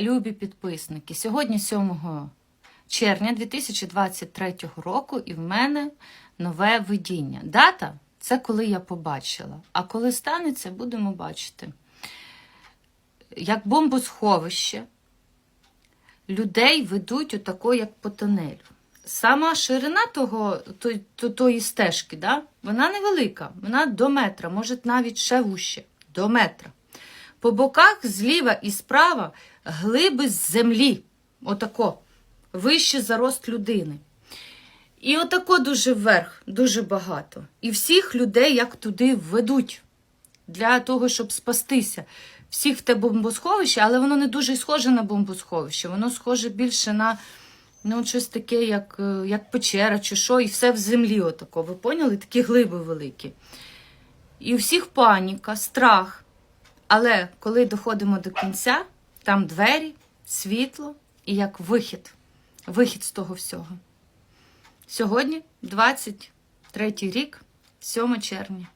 любі підписники. Сьогодні 7 червня 2023 року, і в мене нове видіння. Дата це коли я побачила. А коли станеться, будемо бачити. Як бомбосховище, людей ведуть отако, як по тунелю. Сама ширина того, той- то- тої стежки, да, вона невелика, вона до метра, може навіть ще вуще, до метра. По боках зліва і справа глиби з землі. Отако. Вище за людини. І отако дуже вверх, дуже багато. І всіх людей як туди ведуть для того, щоб спастися. Всіх в те бомбосховище, але воно не дуже схоже на бомбосховище. Воно схоже більше на ну, щось таке, як, е, як печера чи що, і все в землі. Отако. Ви поняли? Такі глиби великі. І у всіх паніка, страх. Але коли доходимо до кінця, там двері, світло і як вихід. Вихід з того всього. Сьогодні, 23 рік, 7 червня.